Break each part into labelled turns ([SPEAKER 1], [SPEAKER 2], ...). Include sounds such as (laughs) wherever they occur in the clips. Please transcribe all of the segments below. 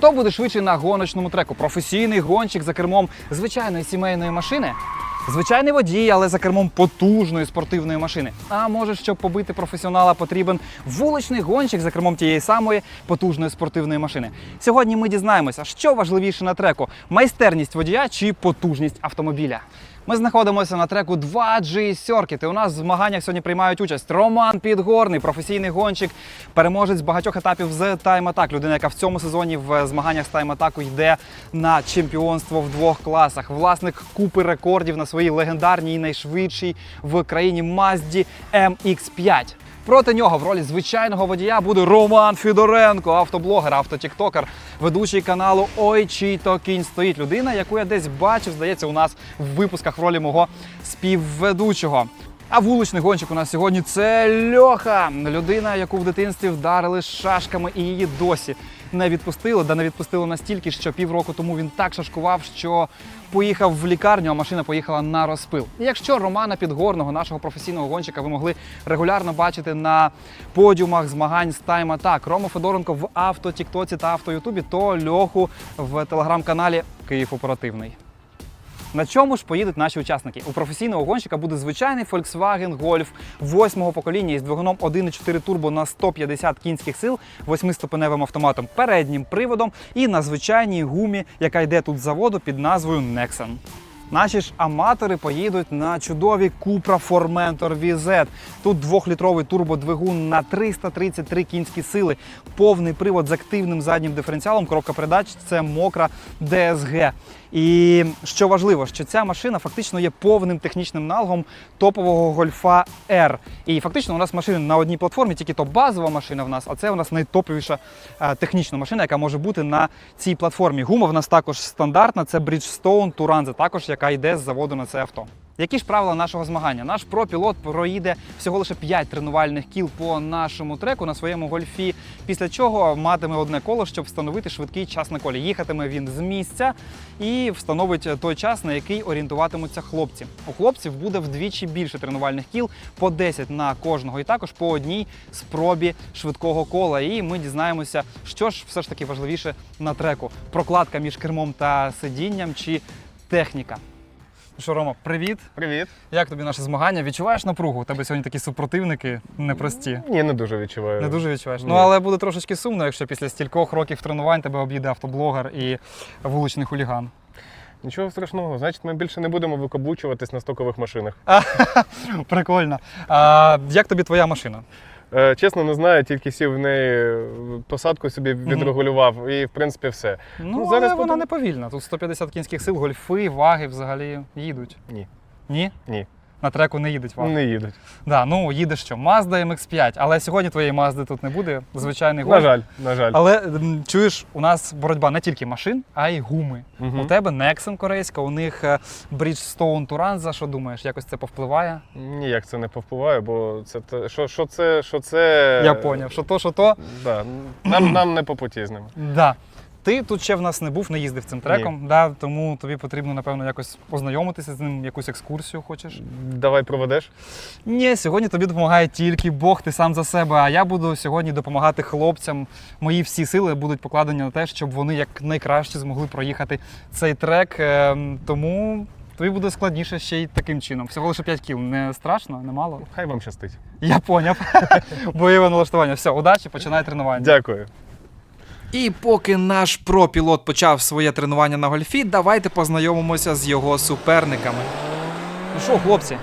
[SPEAKER 1] Хто буде швидший на гоночному треку? Професійний гонщик за кермом звичайної сімейної машини? Звичайний водій, але за кермом потужної спортивної машини. А може, щоб побити професіонала, потрібен вуличний гонщик за кермом тієї самої потужної спортивної машини. Сьогодні ми дізнаємося, що важливіше на треку: майстерність водія чи потужність автомобіля. Ми знаходимося на треку 2G Circuit. І у нас в змаганнях сьогодні приймають участь Роман Підгорний, професійний гонщик, переможець багатьох етапів з Attack. Людина, яка в цьому сезоні в змаганнях з Attack йде на чемпіонство в двох класах. Власник купи рекордів на своїй легендарній і найшвидшій в країні Mazda MX-5. Проти нього в ролі звичайного водія буде Роман Фідоренко, автоблогер, автотіктокер, ведучий каналу Ой чий то кінь стоїть. Людина, яку я десь бачив, здається, у нас в випусках в ролі мого співведучого. А вуличний гонщик у нас сьогодні це Льоха, людина, яку в дитинстві вдарили шашками і її досі не відпустили. Да не відпустили настільки, що півроку тому він так шашкував, що поїхав в лікарню, а машина поїхала на розпил. І якщо Романа Підгорного, нашого професійного гонщика, ви могли регулярно бачити на подіумах змагань з Тайма Attack, Рому Федоренко в авто Тіктоці та авто Ютубі, то Льоху в телеграм-каналі Київ Оперативний. На чому ж поїдуть наші учасники? У професійного гонщика буде звичайний Volkswagen Golf восьмого покоління із двигуном 1.4 турбо на 150 кінських сил, восьмиступеневим автоматом, переднім приводом і на звичайній гумі, яка йде тут з заводу під назвою Nexon. Наші ж аматори поїдуть на чудові Cupra Formentor VZ. Тут двохлітровий турбодвигун на 333 кінські сили, повний привод з активним заднім диференціалом, коробка передач це мокра DSG. І що важливо, що ця машина фактично є повним технічним аналогом топового гольфа R. І фактично у нас машини на одній платформі, тільки то базова машина в нас, а це у нас найтоповіша е, технічна машина, яка може бути на цій платформі. Гума в нас також стандартна, це Bridgestone Turanza, також яка йде з заводу на це авто. Які ж правила нашого змагання? Наш пропілот проїде всього лише 5 тренувальних кіл по нашому треку на своєму гольфі, після чого матиме одне коло, щоб встановити швидкий час на колі. Їхатиме він з місця і встановить той час, на який орієнтуватимуться хлопці. У хлопців буде вдвічі більше тренувальних кіл, по 10 на кожного, і також по одній спробі швидкого кола. І ми дізнаємося, що ж все ж таки важливіше на треку: прокладка між кермом та сидінням чи техніка. Ну Що, Рома, привіт.
[SPEAKER 2] Привіт.
[SPEAKER 1] Як тобі наше змагання? Відчуваєш напругу? У тебе сьогодні такі супротивники непрості.
[SPEAKER 2] Ні, не дуже відчуваю.
[SPEAKER 1] Не дуже відчуваєш.
[SPEAKER 2] Ні.
[SPEAKER 1] Ну але буде трошечки сумно, якщо після стількох років тренувань тебе об'їде автоблогер і вуличний хуліган.
[SPEAKER 2] Нічого страшного. Значить, ми більше не будемо викаблучуватись на стокових машинах. (laughs)
[SPEAKER 1] Прикольно. А, як тобі твоя машина?
[SPEAKER 2] Е, чесно, не знаю, тільки сів в неї посадку собі відрегулював, і в принципі все.
[SPEAKER 1] Ну,
[SPEAKER 2] Ну,
[SPEAKER 1] але
[SPEAKER 2] зараз
[SPEAKER 1] вона
[SPEAKER 2] потім-
[SPEAKER 1] не повільна. Тут 150 кінських сил, гольфи, ваги взагалі їдуть.
[SPEAKER 2] Ні.
[SPEAKER 1] Ні?
[SPEAKER 2] Ні.
[SPEAKER 1] На треку не їдуть ваги.
[SPEAKER 2] Не їдуть.
[SPEAKER 1] Да, ну їде що? Mazda MX-5, але сьогодні твоєї Mazda тут не буде. Звичайний
[SPEAKER 2] На жаль, на жаль.
[SPEAKER 1] Але м, чуєш, у нас боротьба не тільки машин, а й гуми.
[SPEAKER 2] Мгм.
[SPEAKER 1] У тебе Nexon корейська, у них е, Bridgestone Turanza. Що думаєш, якось це повпливає?
[SPEAKER 2] Ніяк це не повпливає, бо це те- що, що це, що це.
[SPEAKER 1] Я поняв, що то, що то.
[SPEAKER 2] Да. Нам, нам не по путі з ними.
[SPEAKER 1] Да. Ти тут ще в нас не був, не їздив цим треком, да, тому тобі потрібно, напевно, якось познайомитися з ним, якусь екскурсію хочеш.
[SPEAKER 2] Давай проведеш.
[SPEAKER 1] Ні, сьогодні тобі допомагає тільки Бог, ти сам за себе. А я буду сьогодні допомагати хлопцям. Мої всі сили будуть покладені на те, щоб вони як найкраще змогли проїхати цей трек. Ем, Тому тобі буде складніше ще й таким чином. Всього лише 5 кіл. Не страшно, не мало.
[SPEAKER 2] Хай вам щастить.
[SPEAKER 1] Я поняв. (laughs) Бойове налаштування. Все, удачі, починай тренування.
[SPEAKER 2] Дякую.
[SPEAKER 3] І поки наш пропілот почав своє тренування на гольфі, давайте познайомимося з його суперниками.
[SPEAKER 1] Ну що, хлопці,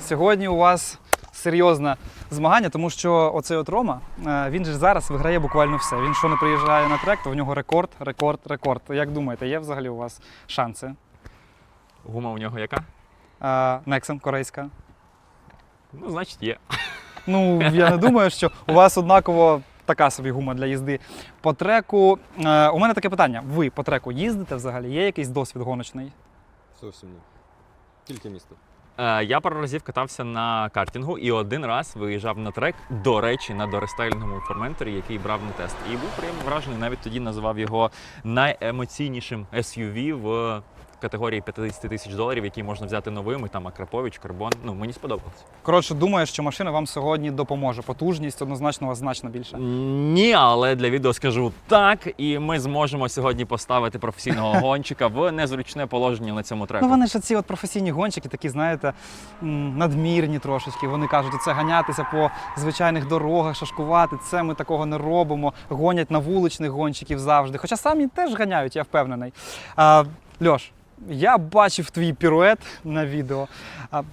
[SPEAKER 1] сьогодні у вас серйозне змагання, тому що оцей от Рома, е, він же зараз виграє буквально все. Він що не приїжджає на трек, то в нього рекорд, рекорд, рекорд. Як думаєте, є взагалі у вас шанси?
[SPEAKER 4] Гума у нього яка?
[SPEAKER 1] Нексен корейська.
[SPEAKER 4] Ну, значить, є.
[SPEAKER 1] Ну, я не думаю, що у вас однаково така собі гума для їзди. По треку. е, У мене таке питання: ви по треку їздите взагалі? Є якийсь досвід гоночний?
[SPEAKER 5] Зовсім ні. Тільки місто.
[SPEAKER 4] Е, я пару разів катався на картингу і один раз виїжджав на трек, до речі, на дорестайлінговому форменторі, який брав на тест. І був приємно вражений. Навіть тоді називав його найемоційнішим SUV в категорії 50 тисяч доларів, які можна взяти новими, там Акрапович, Карбон. Ну мені сподобалось.
[SPEAKER 1] Коротше, думаю, що машина вам сьогодні допоможе. Потужність однозначно у вас значно більша.
[SPEAKER 4] Ні, але для відео скажу так, і ми зможемо сьогодні поставити професійного (laughs) гонщика в незручне положення на цьому треку.
[SPEAKER 1] Ну вони ж ці от професійні гонщики, такі, знаєте, надмірні трошечки. Вони кажуть, це ганятися по звичайних дорогах, шашкувати. Це ми такого не робимо. Гонять на вуличних гонщиків завжди. Хоча самі теж ганяють, я впевнений. А, Льош, я бачив твій пірует на відео.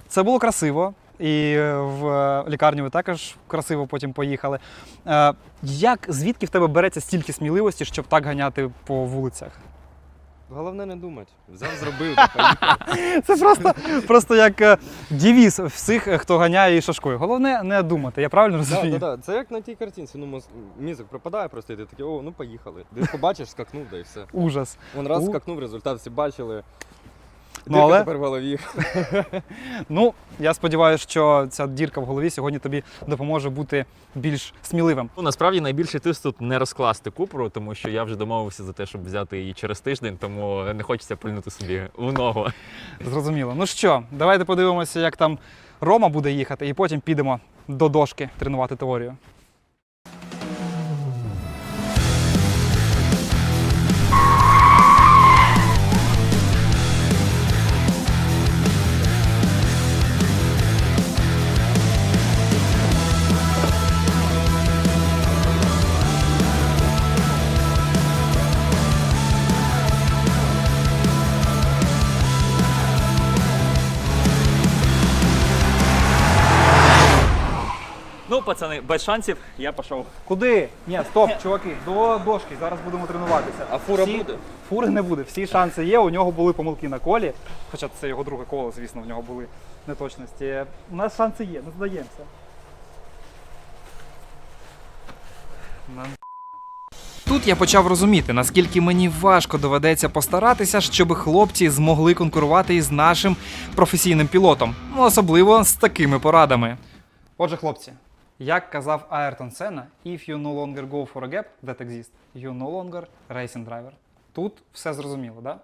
[SPEAKER 1] Це було красиво. І е, в е, лікарню ви також красиво потім поїхали. Е, Як звідки в тебе береться стільки сміливості, щоб так ганяти по вулицях?
[SPEAKER 5] Головне не думати. Взяв, зробив, та поїхав. (laughs)
[SPEAKER 1] Це просто, просто як е, девіз всіх, е, хто ганяє і шашкою. Головне не думати, я правильно
[SPEAKER 5] Да,
[SPEAKER 1] розумію?
[SPEAKER 5] да, да. Це як на тій картинці. Ну, мозг- мізок пропадає просто, і ти такий, о, ну поїхали. Ти побачиш, скакнув, да і все.
[SPEAKER 1] Ужас.
[SPEAKER 5] Вон раз
[SPEAKER 1] У.
[SPEAKER 5] скакнув, результат всі бачили.
[SPEAKER 1] Ну,
[SPEAKER 5] Дирка
[SPEAKER 1] але-
[SPEAKER 5] тепер в голові. (laughs)
[SPEAKER 1] Ну, я сподіваюся, що ця дірка в голові сьогодні тобі допоможе бути більш сміливим.
[SPEAKER 4] Ну, насправді найбільший тиск тут не розкласти купру, тому що я вже домовився за те, щоб взяти її через тиждень, тому не хочеться пильнути собі в ногу.
[SPEAKER 1] Зрозуміло. Ну що, давайте подивимося, як там Рома буде їхати, і потім підемо до дошки тренувати теорію.
[SPEAKER 4] Пацани, без шансів я пішов.
[SPEAKER 1] Куди? Ні, стоп, чуваки, до дошки. Зараз будемо тренуватися.
[SPEAKER 5] А фура
[SPEAKER 1] Всі-
[SPEAKER 5] буде?
[SPEAKER 1] Фури не буде. Всі шанси є. У нього були помилки на колі. Хоча це його друге коло, звісно, в нього були неточності. У нас шанси є, не здаємося. Нам
[SPEAKER 3] Тут я почав розуміти, наскільки мені важко доведеться постаратися, щоб хлопці змогли конкурувати із нашим професійним пілотом, ну особливо з такими порадами.
[SPEAKER 1] Отже, хлопці, як казав Аертон Сенна, if you no longer go for a gap that exists, you no longer racing driver. Тут все зрозуміло, да?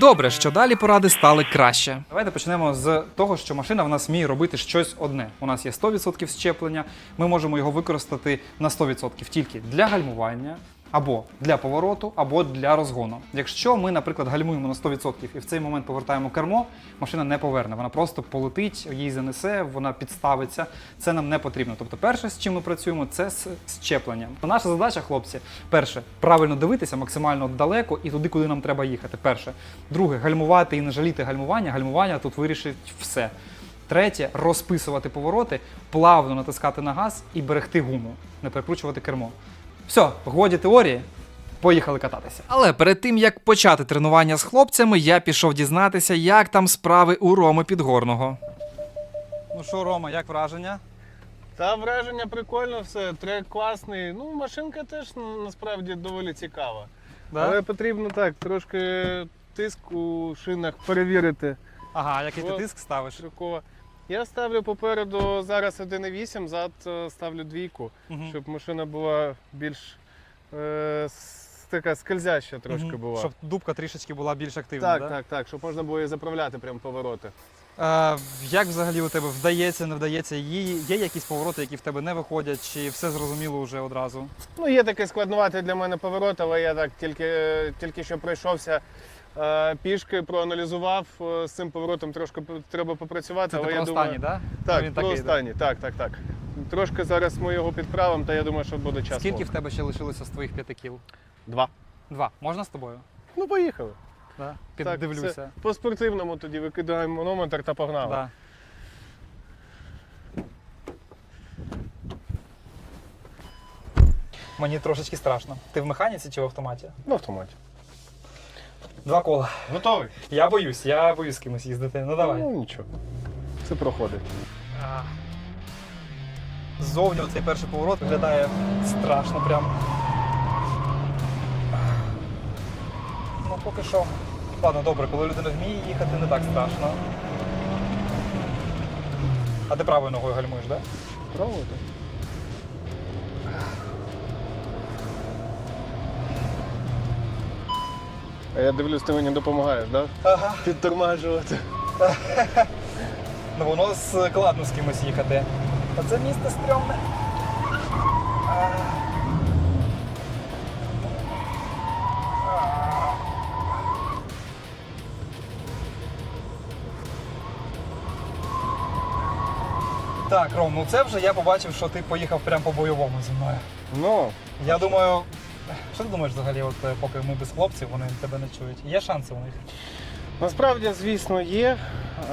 [SPEAKER 3] Добре, що далі поради стали краще.
[SPEAKER 1] Давайте почнемо з того, що машина в нас вміє робити щось одне. У нас є 100% щеплення, ми можемо його використати на 100% тільки для гальмування, або для повороту, або для розгону. Якщо ми, наприклад, гальмуємо на 100% і в цей момент повертаємо кермо, машина не поверне, вона просто полетить, її занесе, вона підставиться. Це нам не потрібно. Тобто, перше, з чим ми працюємо, це з щепленням. Наша задача, хлопці, перше, правильно дивитися максимально далеко і туди, куди нам треба їхати. Перше. Друге, гальмувати і не жаліти гальмування. Гальмування тут вирішить все. Третє розписувати повороти, плавно натискати на газ і берегти гуму, не перекручувати кермо. Все, годі теорії, поїхали кататися.
[SPEAKER 3] Але перед тим як почати тренування з хлопцями, я пішов дізнатися, як там справи у Роми Підгорного.
[SPEAKER 1] Ну що, Рома, як враження?
[SPEAKER 2] Та враження прикольно все, трек класний. Ну, машинка теж насправді доволі цікава.
[SPEAKER 1] Да?
[SPEAKER 2] Але потрібно так, трошки тиск у шинах перевірити.
[SPEAKER 1] Ага, який ти тиск ставиш?
[SPEAKER 2] Широко. Я ставлю попереду зараз 1,8, зад е, ставлю двійку,
[SPEAKER 1] Мгм.
[SPEAKER 2] щоб машина була більш е, с- така скользяща трошки
[SPEAKER 1] Мгм.
[SPEAKER 2] була.
[SPEAKER 1] Щоб дубка трішечки була більш активна.
[SPEAKER 2] Так,
[SPEAKER 1] да?
[SPEAKER 2] так, так, щоб можна було і заправляти прям повороти.
[SPEAKER 1] Е, як взагалі у тебе вдається, не вдається? Є, є якісь повороти, які в тебе не виходять, чи все зрозуміло вже одразу?
[SPEAKER 2] Ну, є такий складнуватий для мене поворот, але я так тільки, тільки що пройшовся е, пішки, проаналізував. е, з цим поворотом трошки треба попрацювати.
[SPEAKER 1] Це
[SPEAKER 2] але
[SPEAKER 1] про
[SPEAKER 2] я думаю,
[SPEAKER 1] останній, так?
[SPEAKER 2] Так,
[SPEAKER 1] він
[SPEAKER 2] про
[SPEAKER 1] да?
[SPEAKER 2] останній, так, так, так. Трошки зараз ми його підправимо, та я думаю, що буде час.
[SPEAKER 1] Скільки в тебе ще лишилося з твоїх п'яти кіл?
[SPEAKER 2] Два.
[SPEAKER 1] Два. Можна з тобою?
[SPEAKER 2] Ну, поїхали.
[SPEAKER 1] Да?
[SPEAKER 2] Так, це По спортивному тоді викидаємо манометр та погнали.
[SPEAKER 1] Да. Мені трошечки страшно. Ти в механіці чи в автоматі?
[SPEAKER 2] На автоматі.
[SPEAKER 1] Два кола.
[SPEAKER 2] Готовий?
[SPEAKER 1] Я боюсь, я боюсь з кимось їздити. Ну давай.
[SPEAKER 2] Ну нічого. Це проходить.
[SPEAKER 1] А. Ззовні цей перший поворот виглядає страшно прям. Ну, поки що. Ладно, добре, коли людина вміє їхати, не так страшно. А ти правою ногою гальмуєш, так? Да?
[SPEAKER 2] Пробувати. А я дивлюсь, ти мені допомагаєш, так?
[SPEAKER 1] Ага.
[SPEAKER 2] Підтормажувати. (laughs)
[SPEAKER 1] Ну воно складно з кимось їхати. А це місце стрьомне. Так, Ром, ну це вже я побачив, що ти поїхав прямо по бойовому зі мною.
[SPEAKER 2] Ну,
[SPEAKER 1] Я думаю, що ти думаєш взагалі, от е, поки ми без хлопців, вони тебе не чують? Є шанси у них?
[SPEAKER 2] насправді, звісно, є.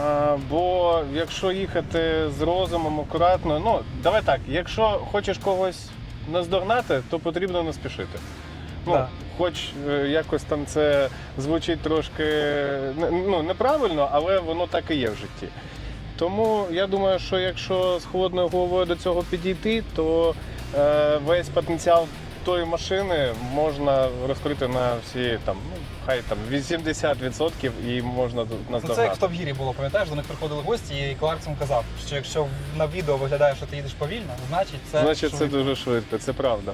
[SPEAKER 2] а, Бо якщо їхати з розумом, акуратно, ну давай так, якщо хочеш когось наздогнати, то потрібно не спішити. Ну,
[SPEAKER 1] Да.
[SPEAKER 2] хоч е, якось там це звучить трошки ну, неправильно, але воно так і є в житті. Тому я думаю, що якщо з холодною головою до цього підійти, то е, весь потенціал тої машини можна розкрити на всі там, ну, хай там 80% і можна
[SPEAKER 1] Ну, це як в
[SPEAKER 2] наздогнати.
[SPEAKER 1] Топ-Гірі було, пам'ятаєш, до них приходили гості, і Кларксон казав, що якщо на відео виглядає, що ти їдеш повільно, значить це.
[SPEAKER 2] Значить, це дуже швидко, це правда.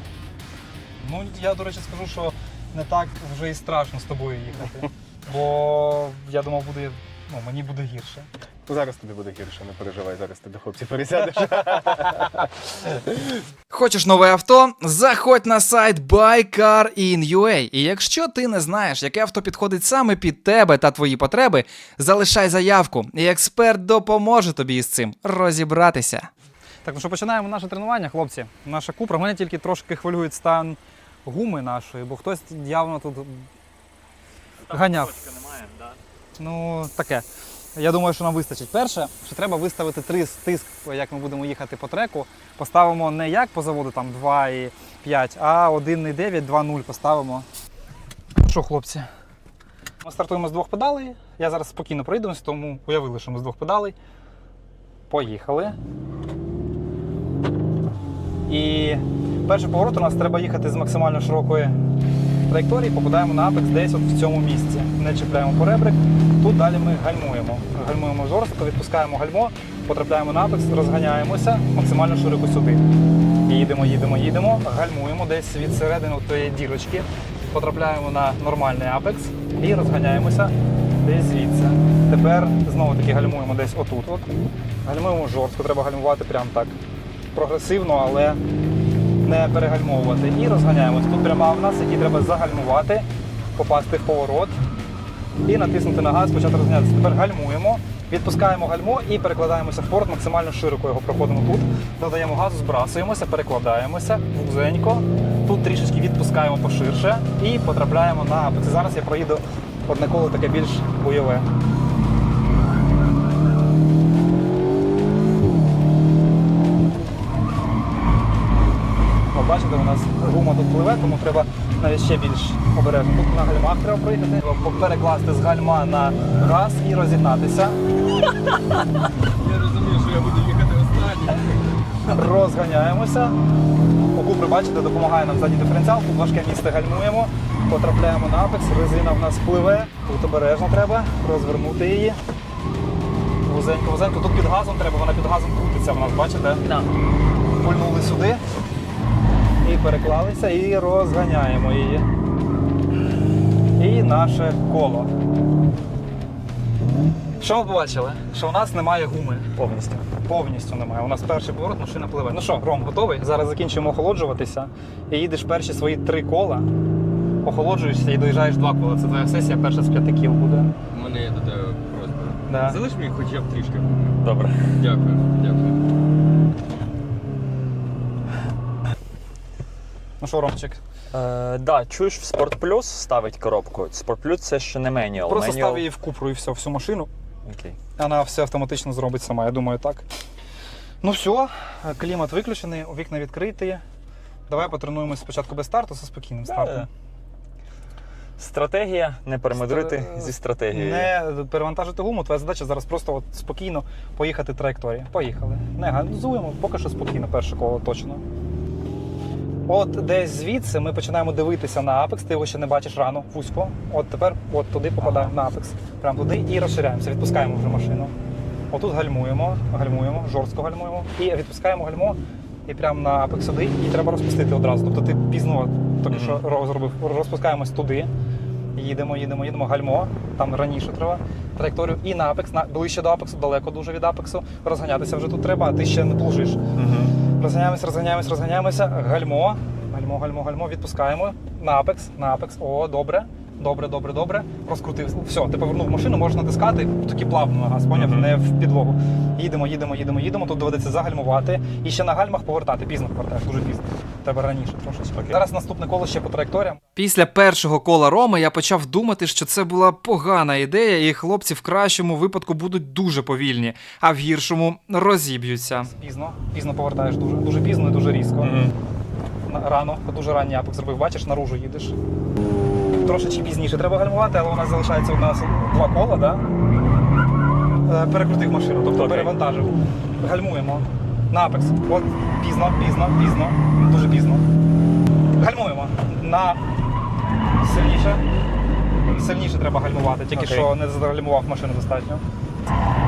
[SPEAKER 1] Ну, я, до речі, скажу, що не так вже і страшно з тобою їхати. (laughs) Бо я думав, буде, ну, мені буде гірше.
[SPEAKER 2] Зараз тобі буде гірше, не переживай, зараз ти до хлопців пересядеш. (laughs)
[SPEAKER 3] Хочеш нове авто? Заходь на сайт BuyCar.in.ua. І якщо ти не знаєш, яке авто підходить саме під тебе та твої потреби, залишай заявку, і експерт допоможе тобі із цим розібратися.
[SPEAKER 1] Так, ну що починаємо наше тренування, хлопці. Наша купра. Мене тільки трошки хвилює стан гуми нашої, бо хтось явно тут ганяв. Ну, таке. Я думаю, що нам вистачить. Перше, що треба виставити три тиск, як ми будемо їхати по треку. Поставимо не як по заводу там 2,5, а 1,9, 2,0 поставимо. Ну Що, хлопці? Ми стартуємо з двох педалей. Я зараз спокійно пройдемось, тому уявили, що ми з двох педалей. Поїхали. І перший поворот у нас треба їхати з максимально широкої траєкторії, попадаємо на апекс десь от в цьому місці. Не чіпляємо поребрик. Тут далі ми гальмуємо. Гальмуємо жорстко, відпускаємо гальмо, потрапляємо на апекс, розганяємося максимально широко сюди. Їдемо, їдемо, їдемо, гальмуємо десь від середини тієї дірочки, потрапляємо на нормальний апекс і розганяємося десь звідси. Тепер знову таки гальмуємо десь отут. От. Гальмуємо жорстко, треба гальмувати прямо так прогресивно, але не перегальмовувати. І розганяємось. Тут пряма в нас, який треба загальмувати, попасти в поворот і натиснути на газ, почати розганятися. Тепер гальмуємо, відпускаємо гальмо і перекладаємося в порт максимально широко його проходимо тут. Додаємо газу, збрасуємося, перекладаємося вузенько. Тут трішечки відпускаємо поширше і потрапляємо на. Зараз я проїду одне коло таке більш бойове. Бачите, у нас гума тут пливе, тому треба навіть ще більш обережно. Тут на гальмах треба проїхати, треба перекласти з гальма на газ і розігнатися.
[SPEAKER 5] Я розумію, що я буду їхати останній.
[SPEAKER 1] Розганяємося. У Купри, бачите, допомагає нам задній диференціал. Тут важке місце гальмуємо, потрапляємо на апекс, резина в нас пливе, тут обережно треба розвернути її. Вузенько, вузенько. Тут під газом треба, вона під газом крутиться в нас, бачите? Так. Пульнули сюди переклалися, і розганяємо її. І наше коло. Що ви бачили? Що у нас немає гуми повністю. Повністю немає. У нас перший поворот, машина пливе. Ну що, Ром, готовий? Зараз закінчуємо охолоджуватися і їдеш перші свої три кола, охолоджуєшся і доїжджаєш два кола. Це твоя сесія перша з п'яти кіл буде.
[SPEAKER 5] У мене є до тебе просьба.
[SPEAKER 1] Да.
[SPEAKER 5] Залиш мені хоча б трішки.
[SPEAKER 4] Добре.
[SPEAKER 5] Дякую, дякую.
[SPEAKER 1] Ну що, Ромчик,
[SPEAKER 4] Е, да, чуєш, в Sport Plus ставить коробку. Sport Plus це ще не менюал.
[SPEAKER 1] просто
[SPEAKER 4] Менюал-
[SPEAKER 1] став її в купру і все, всю машину.
[SPEAKER 4] Окей.
[SPEAKER 1] Вона все автоматично зробить сама, я думаю, так. Ну все, клімат виключений, вікна відкриті. Давай потренуємося спочатку без старту, зі спокійним стартом.
[SPEAKER 4] Да. Стратегія не перемудрити
[SPEAKER 1] Стра-
[SPEAKER 4] зі стратегією.
[SPEAKER 1] Не перевантажити гуму, твоя задача зараз просто от спокійно поїхати траєкторії. Поїхали. Не газуємо, поки що спокійно, перше коло точно. От десь звідси ми починаємо дивитися на апекс, ти його ще не бачиш рано, вузько. От тепер от туди попадаємо на апекс. Прямо туди і розширяємося, відпускаємо вже машину. Отут гальмуємо, гальмуємо, жорстко гальмуємо і відпускаємо гальмо і прямо на апекс сюди, і треба розпустити одразу. Тобто ти пізно тобі що розробив, розпускаємось туди. Їдемо, їдемо, їдемо. Гальмо. Там раніше треба. Траєкторію і на апекс, на ближче до апексу, далеко дуже від апексу. Розганятися вже тут треба, а ти ще не плужиш. Розганяємось, розганяємось, розганяємося. Гальмо. Гальмо, гальмо, гальмо. Відпускаємо. Напекс, напекс. О, добре. Добре, добре, добре. Розкрутив. Все, ти повернув машину, можеш натискати такі плавно на газ, поняв? Не в підлогу. Їдемо, їдемо, їдемо, їдемо. Тут доведеться загальмувати. І ще на гальмах повертати. Пізно повертаєш, дуже пізно. Треба раніше трошечки. Зараз наступне коло ще по траєкторіям.
[SPEAKER 3] Після першого кола Роми я почав думати, що це була погана ідея, і хлопці в кращому випадку будуть дуже повільні, а в гіршому розіб'ються.
[SPEAKER 1] Пізно, пізно повертаєш дуже, дуже пізно і дуже різко. На- Рано, дуже ранній апекс зробив, бачиш, наружу їдеш. Трошечки пізніше треба гальмувати, але у нас залишається у нас два кола, да? Е, Перекрутив машину, тобто
[SPEAKER 4] okay.
[SPEAKER 1] перевантажив. Гальмуємо. Напекс. От пізно, пізно, пізно, дуже пізно. Гальмуємо. На сильніше. Сильніше треба гальмувати, тільки
[SPEAKER 4] okay.
[SPEAKER 1] що не загальмував машину достатньо.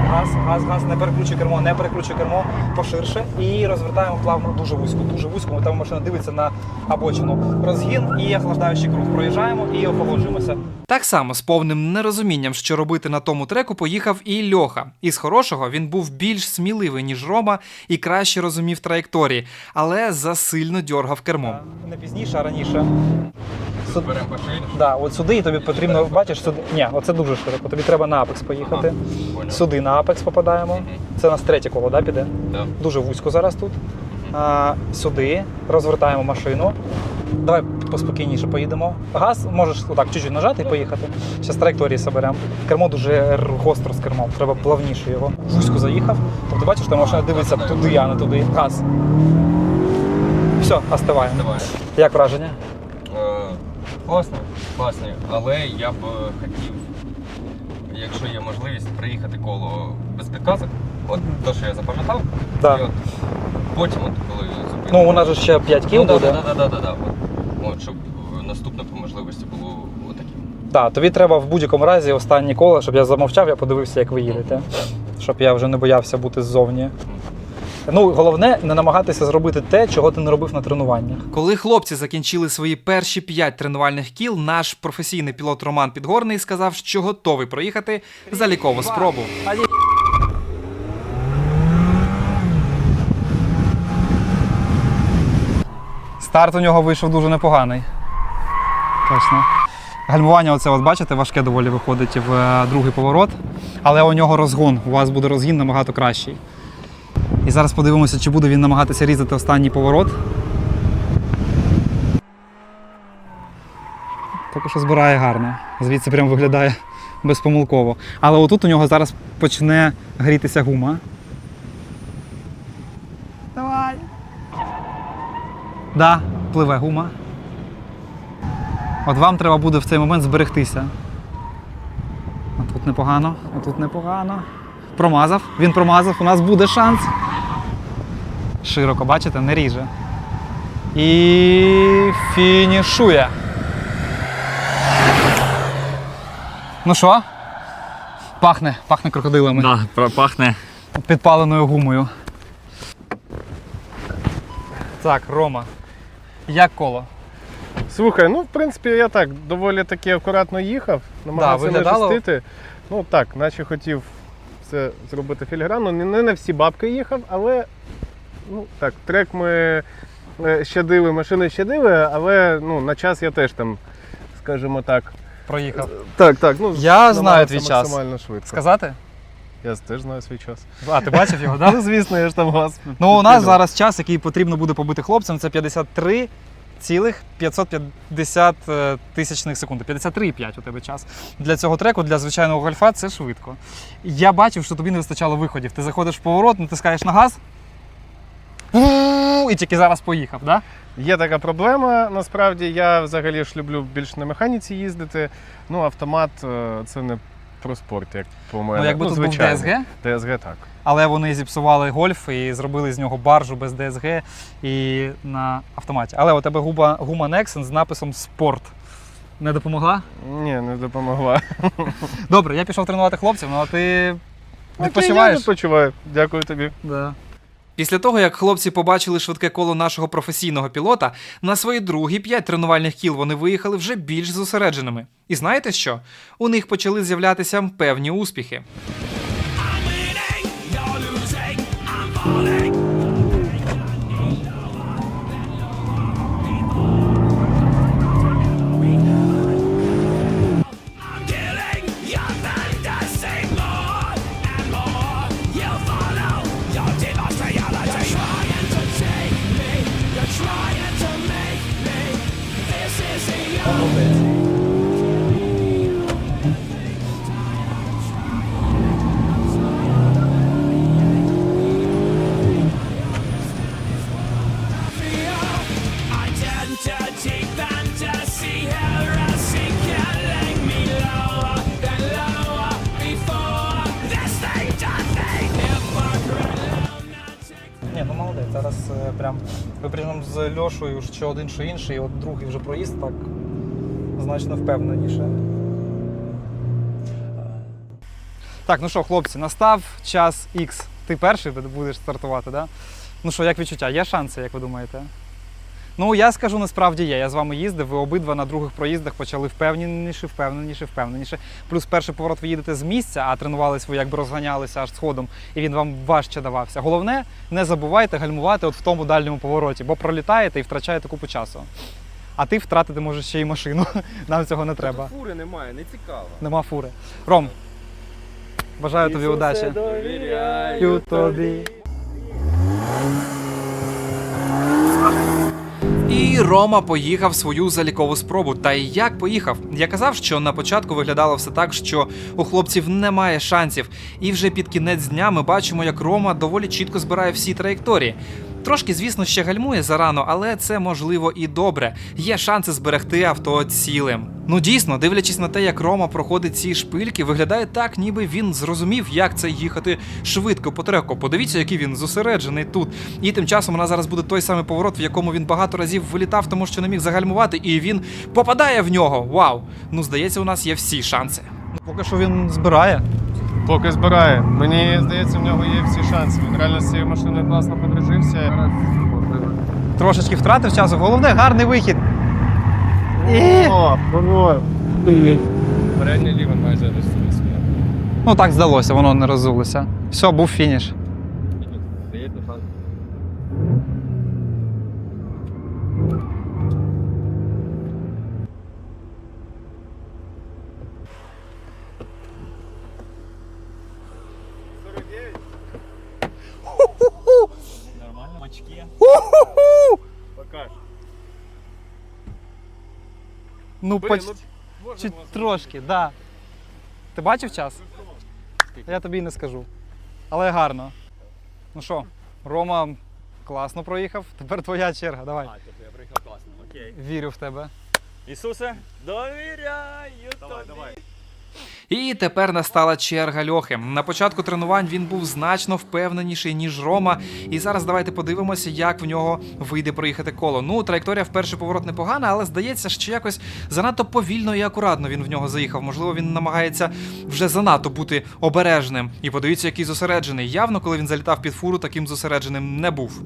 [SPEAKER 1] Газ, газ, газ, не перекручуй кермо, не перекручуй кермо поширше і розвертаємо плавно дуже вузько, дуже вузько. Там машина дивиться на обочину. Розгін і охлаждаючий круг. Проїжджаємо і охолоджуємося.
[SPEAKER 3] Так само з повним нерозумінням, що робити на тому треку, поїхав і Льоха. Із хорошого він був більш сміливий, ніж Рома, і краще розумів траєкторії, але засильно дьоргав кермом.
[SPEAKER 1] Не пізніше, а раніше. Беремо Да, от сюди і тобі потрібно, бачиш, сюди. Ні, оце дуже широко. Тобі треба на апекс поїхати. Сюди на апекс попадаємо. Це у нас третє коло, да, піде? Дуже вузько зараз тут. А, сюди розвертаємо машину. Давай поспокійніше поїдемо. Газ можеш отак чуть-чуть нажати і поїхати. Зараз траєкторії соберемо. Кермо дуже гостро з кермом, треба плавніше його. Вузько заїхав. Тобто бачиш, що машина дивиться туди, а не туди. Газ. Все, остиває. Як враження?
[SPEAKER 6] Класно, класно. Але я б е, хотів, якщо є можливість, приїхати коло без підказок. От те, що я запам'ятав,
[SPEAKER 1] Да.
[SPEAKER 6] і от потім, от коли зупинимо.
[SPEAKER 1] Ну, у нас же ще 5 кіл
[SPEAKER 6] ну,
[SPEAKER 1] буде.
[SPEAKER 6] да, да, да, да, да, От, от, щоб е, наступне по можливості було отаким.
[SPEAKER 1] Так, тобі треба в будь-якому разі останнє коло, щоб я замовчав, я подивився, як ви їдете. Щоб я вже не боявся бути ззовні. Ну, головне не намагатися зробити те, чого ти не робив на тренуваннях.
[SPEAKER 3] Коли хлопці закінчили свої перші п'ять тренувальних кіл, наш професійний пілот Роман Підгорний сказав, що готовий проїхати залікову спробу.
[SPEAKER 1] Старт у нього вийшов дуже непоганий. Точно. Гальмування, оце, от бачите, важке доволі виходить в е, другий поворот, але у нього розгон. У вас буде розгін набагато кращий. І зараз подивимося, чи буде він намагатися різати останній поворот. Поки що збирає гарно. Звідси прям виглядає безпомилково. Але отут у нього зараз почне грітися гума. Давай. Да, пливе гума. От вам треба буде в цей момент зберегтися. А тут непогано, а тут непогано. Промазав, він промазав, у нас буде шанс. Широко, бачите, не ріже. І фінішує. Ну що? Пахне, пахне крокодилами.
[SPEAKER 4] Да, пахне.
[SPEAKER 1] Підпаленою гумою. Так, Рома. Як коло?
[SPEAKER 2] Слухай, ну в принципі я так доволі таки акуратно їхав, намагався не
[SPEAKER 1] виглядало-
[SPEAKER 2] жестити. Ну так, наче хотів це зробити філігранно. Не, не на всі бабки їхав, але ну так, трек ми е, щадили, машини щадили, але ну, на час я теж там, скажімо так.
[SPEAKER 1] Проїхав.
[SPEAKER 2] Так, так. Ну,
[SPEAKER 1] Я знаю твій час.
[SPEAKER 2] Максимально швидко.
[SPEAKER 1] Сказати?
[SPEAKER 2] Я теж знаю свій час.
[SPEAKER 1] А, ти бачив його, так? (laughs)
[SPEAKER 2] Ну, звісно, я ж там газ.
[SPEAKER 1] Ну, у нас зараз час, який потрібно буде побити хлопцям, це 53 цілих 550 е, тисячних секунди. 53,5 у тебе час. Для цього треку, для звичайного гольфа, це швидко. Я бачив, що тобі не вистачало виходів. Ти заходиш в поворот, натискаєш на газ. І тільки зараз поїхав, да?
[SPEAKER 2] Є така проблема. Насправді я взагалі ж люблю більш на механіці їздити. Ну, автомат е, це не про спорт, як по-моєму.
[SPEAKER 1] Ну, якби тут був
[SPEAKER 2] звичайно.
[SPEAKER 1] був
[SPEAKER 2] ДСГ так.
[SPEAKER 1] але вони зіпсували гольф і зробили з нього баржу без DSG і на автоматі. Але у тебе губа, гума Nexen з написом Спорт. Не допомогла?
[SPEAKER 2] Ні, не допомогла.
[SPEAKER 1] Добре, я пішов тренувати хлопців, ну а ти
[SPEAKER 2] Я відпочиваю. Дякую тобі.
[SPEAKER 1] Да.
[SPEAKER 3] Після того, як хлопці побачили швидке коло нашого професійного пілота, на свої другі п'ять тренувальних кіл вони виїхали вже більш зосередженими. І знаєте що? У них почали з'являтися певні успіхи.
[SPEAKER 7] Identity
[SPEAKER 1] Льошою, що один, що інший, от другий вже проїзд так значно впевненіше. Так, ну що, хлопці, настав час X. Ти перший будеш стартувати, да? Ну що, як відчуття? Є шанси, як ви думаєте? Ну, я скажу, насправді є. Я з вами їздив, ви обидва на других проїздах почали впевненіше, впевненіше, впевненіше. Плюс перший поворот ви їдете з місця, а тренувались ви якби розганялися аж сходом, і він вам важче давався. Головне, не забувайте гальмувати от в тому дальньому повороті, бо пролітаєте і втрачаєте купу часу. А ти втратити можеш ще й машину. (laughs) Нам цього не треба.
[SPEAKER 5] Фури немає, не цікаво.
[SPEAKER 1] Нема фури. Ром, бажаю тобі удачі. Ю тобі.
[SPEAKER 3] І Рома поїхав свою залікову спробу. Та й як поїхав? Я казав, що на початку виглядало все так, що у хлопців немає шансів. І вже під кінець дня ми бачимо, як Рома доволі чітко збирає всі траєкторії. Трошки, звісно, ще гальмує зарано, але це можливо і добре. Є шанси зберегти авто цілим. Ну дійсно, дивлячись на те, як Рома проходить ці шпильки, виглядає так, ніби він зрозумів, як це їхати швидко по треку. Подивіться, який він зосереджений тут. І тим часом у нас зараз буде той самий поворот, в якому він багато разів вилітав, тому що не міг загальмувати, і він попадає в нього. Вау! Ну здається, у нас є всі шанси.
[SPEAKER 1] Ну, поки що він збирає.
[SPEAKER 2] Поки збирає. Мені здається, в нього є всі шанси. Він реально з цією машиною класно подружився.
[SPEAKER 1] Трошечки втратив часу. Головне, гарний вихід. І...
[SPEAKER 2] О, воно.
[SPEAKER 6] Переднє майже розсулися.
[SPEAKER 1] Ну так здалося, воно не розулося. Все, був фініш. Ну,
[SPEAKER 2] Блін,
[SPEAKER 1] поч...
[SPEAKER 2] ну,
[SPEAKER 1] Чуть трошки, да. Ти бачив час? Я тобі не скажу. Але гарно. Ну що, Рома класно проїхав. Тепер твоя черга. Давай.
[SPEAKER 4] А, тобто я приїхав класно. Окей.
[SPEAKER 1] Вірю в тебе.
[SPEAKER 4] Ісусе, довіряю давай, Давай.
[SPEAKER 3] І тепер настала черга Льохи. На початку тренувань він був значно впевненіший, ніж Рома. І зараз давайте подивимося, як в нього вийде проїхати коло. Ну, траєкторія в перший поворот непогана, але здається, що якось занадто повільно і акуратно він в нього заїхав. Можливо, він намагається вже занадто бути обережним. І подивіться, який зосереджений. Явно, коли він залітав під фуру, таким зосередженим не був.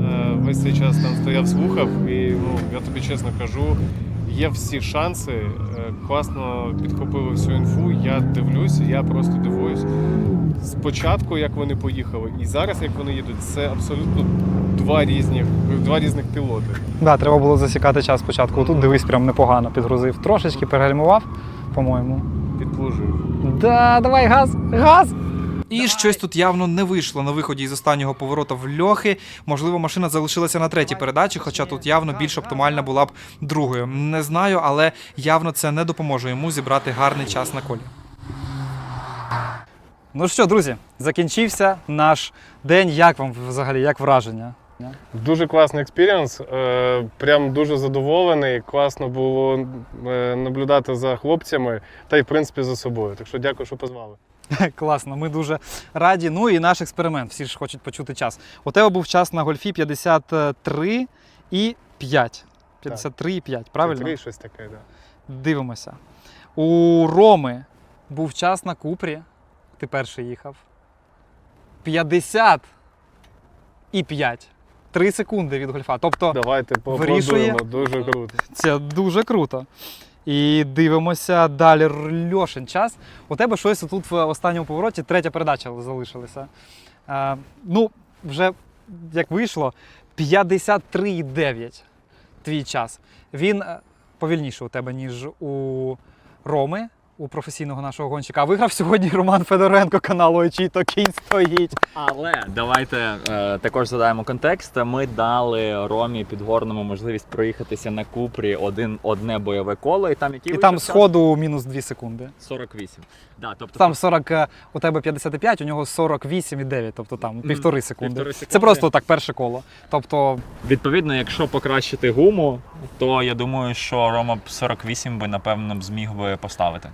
[SPEAKER 2] Е, Весь цей час там стояв, слухав, і ну, я тобі чесно кажу, є всі шанси. е, Класно підхопили всю інфу. Я дивлюсь, я просто дивуюсь. Спочатку, як вони поїхали, і зараз, як вони їдуть, це абсолютно два різних, два різних пілоти.
[SPEAKER 1] Да, треба було засікати час спочатку. Тут дивись, прям непогано підгрузив. Трошечки перегальмував, по-моєму.
[SPEAKER 2] Підплужив.
[SPEAKER 1] Да, давай газ! Газ!
[SPEAKER 3] І щось тут явно не вийшло на виході із останнього повороту в льохи. Можливо, машина залишилася на третій передачі, хоча тут явно більш оптимальна була б другою. Не знаю, але явно це не допоможе йому зібрати гарний час на колі.
[SPEAKER 1] Ну що, друзі, закінчився наш день. Як вам взагалі, як враження?
[SPEAKER 2] Дуже класний експірієнс. е, Прям дуже задоволений. Класно було е, наблюдати за хлопцями та й в принципі за собою. Так що дякую, що позвали. (laughs)
[SPEAKER 1] Класно, ми дуже раді. Ну і наш експеримент. Всі ж хочуть почути час. У тебе був час на гольфі 53 і 5. 53 і 5, правильно?
[SPEAKER 2] Три, щось таке, да.
[SPEAKER 1] Дивимося. У Роми був час на Купрі. Ти перший їхав. 50 і 5. 3 секунди від гольфа. Тобто
[SPEAKER 2] Давайте
[SPEAKER 1] Вирішує.
[SPEAKER 2] дуже круто.
[SPEAKER 1] це дуже круто. І дивимося далі. Льошин час. У тебе щось тут в останньому повороті, третя передача залишилася. Е, ну, вже як вийшло, 53,9 твій час. Він повільніше у тебе, ніж у Роми, у професійного нашого гонщика. А виграв сьогодні Роман Федоренко каналу «Очі то кінь стоїть.
[SPEAKER 4] Але давайте е, також задаємо контекст. Ми дали Ромі Підгорному можливість проїхатися на Купрі один одне бойове коло, і там який
[SPEAKER 1] І там сходу мінус 2 секунди.
[SPEAKER 4] 48. Да, тобто
[SPEAKER 1] Там 40, е, у тебе 55, у нього 48,9, тобто там півтори секунди.
[SPEAKER 4] півтори
[SPEAKER 1] Це просто так перше коло. Тобто,
[SPEAKER 4] Відповідно, якщо покращити гуму, то я думаю, що Рома б 48 би напевно б зміг би поставити.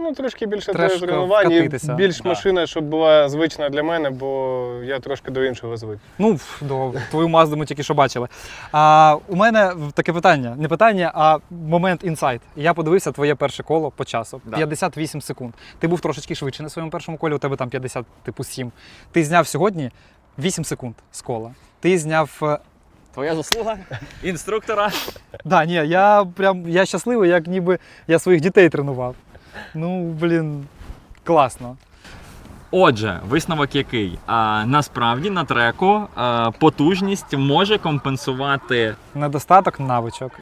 [SPEAKER 2] Ну, трошки більше
[SPEAKER 1] Трошки
[SPEAKER 2] тренувань і
[SPEAKER 1] вкатитися.
[SPEAKER 2] більш
[SPEAKER 4] Да.
[SPEAKER 2] машина, щоб була звична для мене, бо я трошки до іншого звик.
[SPEAKER 1] ну, до, твою мазду ми тільки що бачили. А у мене таке питання. Не питання, а момент інсайт. Я подивився твоє перше коло по часу.
[SPEAKER 4] Да.
[SPEAKER 1] 58 секунд. Ти був трошечки швидше на своєму першому колі, у тебе там 50, типу 7. Ти зняв сьогодні 8 секунд з кола. Ти зняв е,
[SPEAKER 4] Твоя заслуга (laughs) інструктора.
[SPEAKER 1] Да, ні, я прям я щасливий, як ніби я своїх дітей тренував. Ну, блін, класно.
[SPEAKER 4] Отже, висновок який? А, насправді на треку а, потужність може компенсувати
[SPEAKER 1] Недостаток навичок.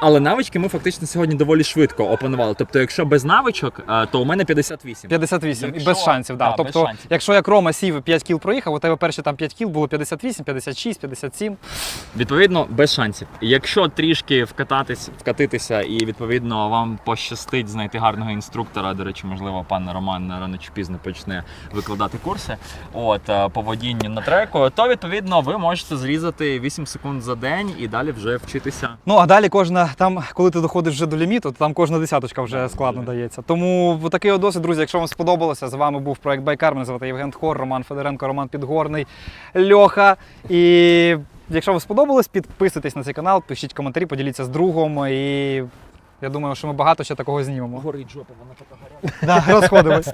[SPEAKER 4] Але навички ми фактично сьогодні доволі швидко опанували. Тобто, якщо без навичок, то у мене 58.
[SPEAKER 1] 58 і без шансів. Да.
[SPEAKER 4] да, без
[SPEAKER 1] тобто,
[SPEAKER 4] шансів.
[SPEAKER 1] якщо як Рома сів 5 кіл проїхав, у тебе перші там 5 кіл було 58, 56, 57.
[SPEAKER 4] Відповідно, без шансів. Якщо трішки вкататись, вкатитися, і відповідно вам пощастить знайти гарного інструктора. До речі, можливо, пан Роман рано чи пізно почне викладати курси. От е, по водінню на треку, то відповідно ви можете зрізати 8 секунд за день і далі вже вчитися.
[SPEAKER 1] Ну а далі кожна там, коли ти доходиш вже до ліміту, то там кожна десяточка вже складно дається. Тому такий досвід, друзі. Якщо вам сподобалося, з вами був проект Байкар. Мене звати Євген Тхор, Роман Федоренко, Роман Підгорний, Льоха. І якщо вам сподобалось, підписуйтесь на цей канал, пишіть коментарі, поділіться з другом. І я думаю, що ми багато ще такого знімемо.
[SPEAKER 4] Горить жопа, вона така гаряча.
[SPEAKER 1] Да, розходимось.